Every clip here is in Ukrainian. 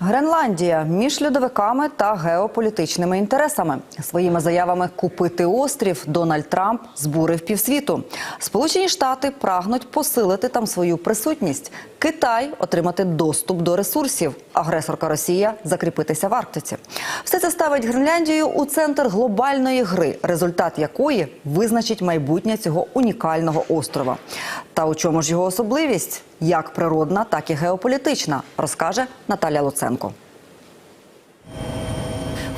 Гренландія між льодовиками та геополітичними інтересами. Своїми заявами купити острів Дональд Трамп збурив півсвіту. Сполучені Штати прагнуть посилити там свою присутність. Китай отримати доступ до ресурсів. Агресорка Росія закріпитися в Арктиці. Все це ставить Гренляндію у центр глобальної гри, результат якої визначить майбутнє цього унікального острова. Та у чому ж його особливість? Як природна, так і геополітична, розкаже Наталя Луценко.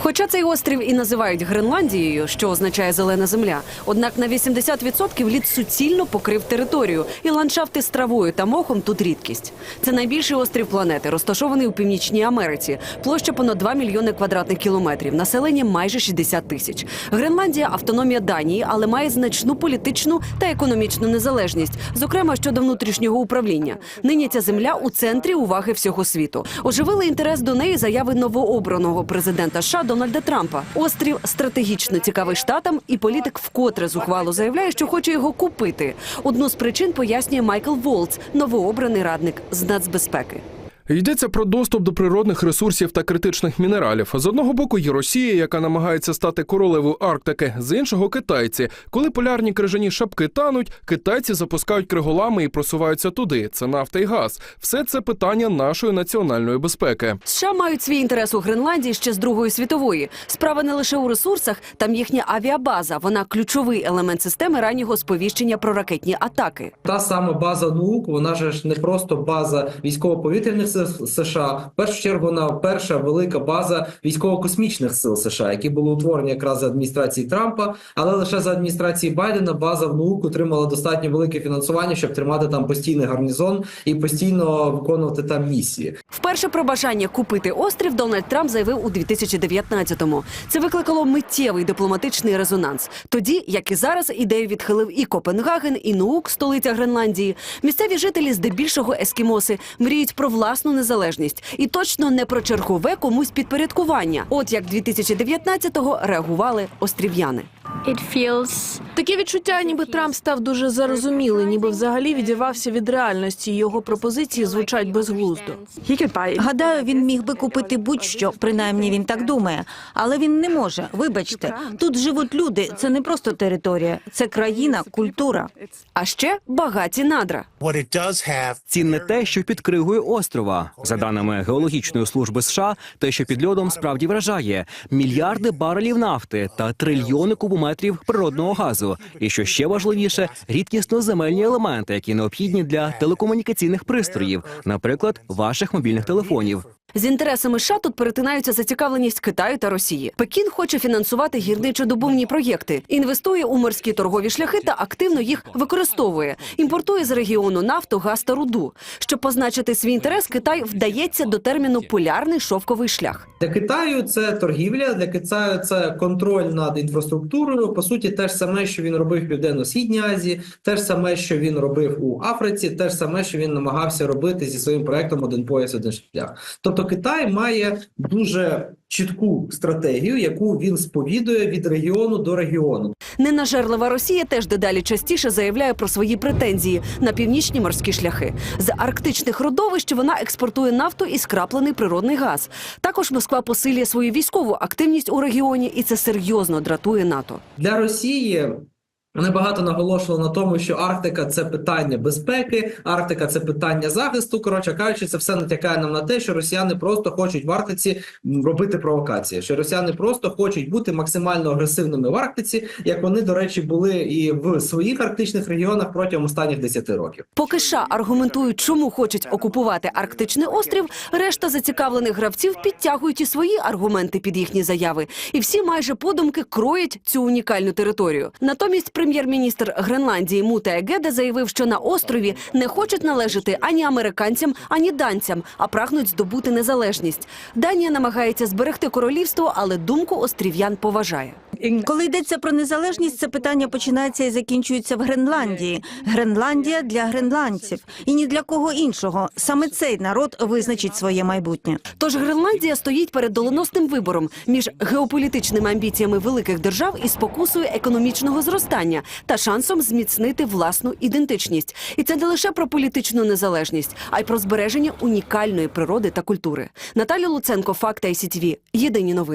Хоча цей острів і називають Гренландією, що означає зелена земля, однак на 80% лід суцільно покрив територію, і ландшафти з травою та мохом тут рідкість. Це найбільший острів планети, розташований у північній Америці. Площа понад 2 мільйони квадратних кілометрів, населення майже 60 тисяч. Гренландія автономія Данії, але має значну політичну та економічну незалежність, зокрема щодо внутрішнього управління. Нині ця земля у центрі уваги всього світу. Оживили інтерес до неї заяви новообраного президента США Дональда Трампа. Острів стратегічно цікавий штатам, і політик вкотре зухвало заявляє, що хоче його купити. Одну з причин пояснює Майкл Волц, новообраний радник з нацбезпеки. Йдеться про доступ до природних ресурсів та критичних мінералів. З одного боку є Росія, яка намагається стати королевою Арктики, з іншого китайці. Коли полярні крижані шапки тануть, китайці запускають криголами і просуваються туди. Це нафта і газ. Все це питання нашої національної безпеки. США мають свій інтерес у Гренландії ще з Другої світової. Справа не лише у ресурсах, там їхня авіабаза. Вона ключовий елемент системи раннього сповіщення про ракетні атаки. Та сама база наук, вона ж не просто база військово-повітряних сил США. В першу чергу вона перша велика база військово-космічних сил США, які були утворені якраз за адміністрації Трампа, але лише за адміністрації Байдена база в наук отримала достатньо велике фінансування, щоб тримати там постійний гарнізон і постійно виконувати там місії. Вперше про бажання купити острів Дональд Трамп заявив у 2019-му. Це викликало миттєвий дипломатичний резонанс. Тоді, як і зараз, ідею відхилив і Копенгаген, і Нуук, столиця Гренландії. Місцеві жителі, здебільшого ескімоси, мріють про власну незалежність і точно не про чергове комусь підпорядкування. От як 2019-го реагували острів'яни. It Таке відчуття, ніби Трамп став дуже зарозумілий, ніби взагалі відірвався від реальності. Його пропозиції звучать безглуздо. Гадаю, він міг би купити будь-що, принаймні він так думає. Але він не може. Вибачте, тут живуть люди. Це не просто територія, це країна, культура. А ще багаті надра. Цінне те, що під кригою острова, за даними геологічної служби США, те, що під льодом справді вражає мільярди барелів нафти та трильйони кубометрів природного газу. І що ще важливіше, рідкісно земельні елементи, які необхідні для телекомунікаційних пристроїв, наприклад, ваших мобільних телефонів. З інтересами США тут перетинаються зацікавленість Китаю та Росії. Пекін хоче фінансувати гірничодобувні проєкти, інвестує у морські торгові шляхи та активно їх використовує. Імпортує з регіону нафту, газ та руду. Щоб позначити свій інтерес, Китай вдається до терміну полярний шовковий шлях. Для Китаю це торгівля, для Китаю це контроль над інфраструктурою. По суті, те ж саме, що він робив в Південно-Східній Азії, те ж саме, що він робив у Африці, те ж саме, що він намагався робити зі своїм проектом Один пояс, один шлях. Тобто Китай має дуже чітку стратегію, яку він сповідує від регіону до регіону. Ненажерлива Росія теж дедалі частіше заявляє про свої претензії на північні морські шляхи. З арктичних родовищ вона експортує нафту і скраплений природний газ. Також Москва посилює свою військову активність у регіоні, і це серйозно дратує НАТО. Для Росії вони багато наголошували на тому, що Арктика це питання безпеки, Арктика це питання захисту. Коротше кажучи, це все натякає нам на те, що росіяни просто хочуть в Арктиці робити провокації. Що росіяни просто хочуть бути максимально агресивними в Арктиці, як вони, до речі, були і в своїх арктичних регіонах протягом останніх 10 років. Поки США аргументують, чому хочуть окупувати арктичний острів, решта зацікавлених гравців підтягують і свої аргументи під їхні заяви, і всі майже подумки кроють цю унікальну територію. Натомість прем'єр-міністр Гренландії Мута Егеде заявив, що на острові не хочуть належати ані американцям, ані данцям, а прагнуть здобути незалежність. Данія намагається зберегти королівство, але думку острів'ян поважає. Коли йдеться про незалежність, це питання починається і закінчується в Гренландії. Гренландія для гренландців і ні для кого іншого. Саме цей народ визначить своє майбутнє. Тож Гренландія стоїть перед доленосним вибором між геополітичними амбіціями великих держав і спокусою економічного зростання та шансом зміцнити власну ідентичність. І це не лише про політичну незалежність, а й про збереження унікальної природи та культури. Наталя Луценко, Факт ICTV. Єдині новини.